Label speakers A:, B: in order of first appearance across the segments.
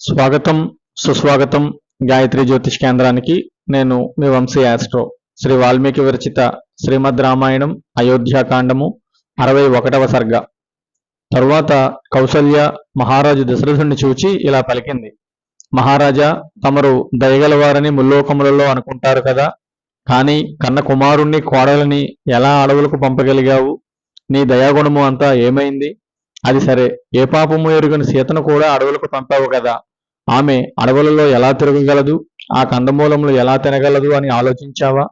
A: స్వాగతం సుస్వాగతం గాయత్రి జ్యోతిష్ కేంద్రానికి. నేను మీ వంశీ యాస్ట్రో శ్రీ వాల్మీకి విరచిత శ్రీమద్ రామాయణం అయోధ్యాకాండము అరవై ఒకటవ సర్గ. తరువాత కౌసల్య మహారాజు దశరథుణ్ణి చూచి ఇలా పలికింది. మహారాజా తమరు దయగలవారని ముల్లోకములలో అనుకుంటారు కదా? కానీ కన్న కుమారుణ్ణి కోడలని ఎలా అడవులకు పంపగలిగావు? నీ దయాగుణము అంతా ఏమైంది? అది సరే. ఏ పాపము ఎరుగని సీతను కూడా అడవులకు పంపావు కదా? ఆమె అడవులలో ఎలా తిరగగలదు? ఆ కందమూలములు ఎలా తినగలదు అని ఆలోచించావా?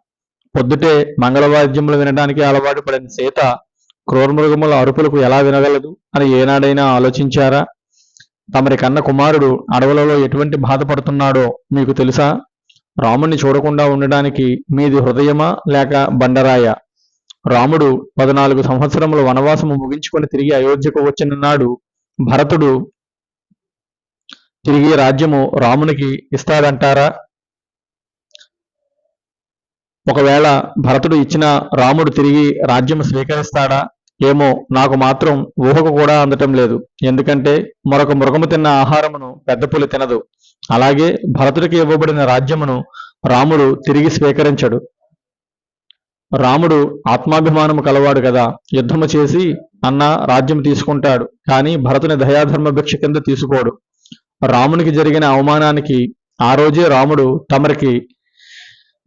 A: పొద్దుటే మంగళవాద్యములు వినడానికి అలవాటు పడిన సీత క్రూరమృగముల అరుపులకు ఎలా వినగలదు అని ఏనాడైనా ఆలోచించారా? తమరి కన్న కుమారుడు అడవులలో ఎటువంటి బాధపడుతున్నాడో మీకు తెలుసా? రాముణ్ణి చూడకుండా ఉండడానికి మీది హృదయమా లేక బండరాయ? రాముడు పద్నాలుగు సంవత్సరముల వనవాసము ముగించుకొని తిరిగి అయోధ్యకు వచ్చిన నాడు భరతుడు తిరిగి రాజ్యము రామునికి ఇస్తాడంటారా? ఒకవేళ భరతుడు ఇచ్చిన రాముడు తిరిగి రాజ్యము స్వీకరిస్తాడా? ఏమో నాకు మాత్రం ఊహకు కూడా అందటం లేదు. ఎందుకంటే మరొక మృగము తిన్న ఆహారమును పెద్ద పులి తినదు. అలాగే భరతుడికి ఇవ్వబడిన రాజ్యమును రాముడు తిరిగి స్వీకరించడు. రాముడు ఆత్మాభిమానము కలవాడు కదా. యుద్ధము చేసి అన్న రాజ్యం తీసుకుంటాడు. కానీ భరతుని దయాధర్మ భిక్ష కింద తీసుకోడు. రామునికి జరిగిన అవమానానికి ఆ రోజే రాముడు తమరికి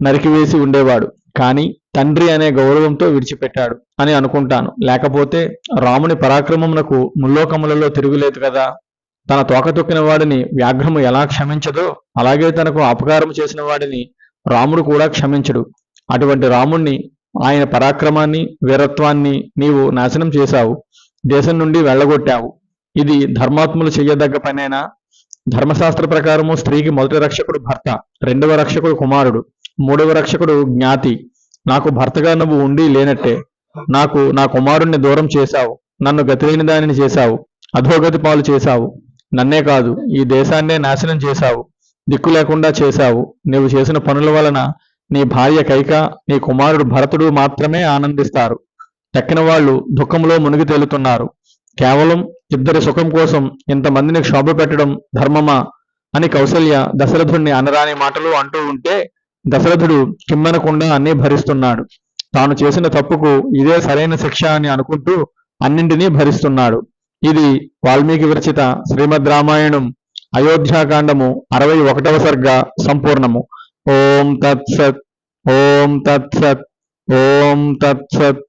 A: నరికివేసి ఉండేవాడు. కానీ తండ్రి అనే గౌరవంతో విడిచిపెట్టాడు అని అనుకుంటాను. లేకపోతే రాముని పరాక్రమమునకు ముల్లోకములలో తిరుగులేదు కదా? తన తోక తొక్కిన వాడిని వ్యాఘ్రము ఎలా క్షమించదో అలాగే తనకు అపకారం చేసిన వాడిని రాముడు కూడా క్షమించడు. అటువంటి రాముణ్ణి ఆయన పరాక్రమాన్ని వీరత్వాన్ని నీవు నాశనం చేశావు. దేశం నుండి వెళ్ళగొట్టావు. ఇది ధర్మాత్ములు చెయ్యదగ్గ పనేనా? ధర్మశాస్త్ర ప్రకారము స్త్రీకి మొదటి రక్షకుడు భర్త రెండవ రక్షకుడు కుమారుడు మూడవ రక్షకుడు జ్ఞాతి. నాకు భర్తగా నువ్వు ఉండి లేనట్టే. నాకు నా కుమారుణ్ణి దూరం చేశావు. నన్ను గతిలేని దానిని చేశావు. అధోగతి పాలు చేశావు. నన్నే కాదు ఈ దేశాన్నే నాశనం చేశావు. దిక్కు లేకుండా చేశావు. నీవు చేసిన పనుల వలన నీ భార్య కైక నీ కుమారుడు భరతుడు మాత్రమే ఆనందిస్తారు. తక్కిన వాళ్ళు దుఃఖంలో మునిగి తేలుతున్నారు. కేవలం ఇద్దరి సుఖం కోసం ఇంతమందిని క్షోభ పెట్టడం ధర్మమా అని కౌసల్య దశరథుణ్ణి అనరాని మాటలు అంటూ ఉంటే దశరథుడు కిమ్మనకుండా అన్నీ భరిస్తున్నాడు. తాను చేసిన తప్పుకు ఇదే సరైన శిక్ష అని అనుకుంటూ అన్నింటినీ భరిస్తున్నాడు. ఇది వాల్మీకి విరచిత శ్రీమద్ రామాయణం అయోధ్యాకాండము అరవై ఒకటవ సర్గ సంపూర్ణము. ఓం తత్సత్ ఓం తత్సత్ ఓం తత్సత్.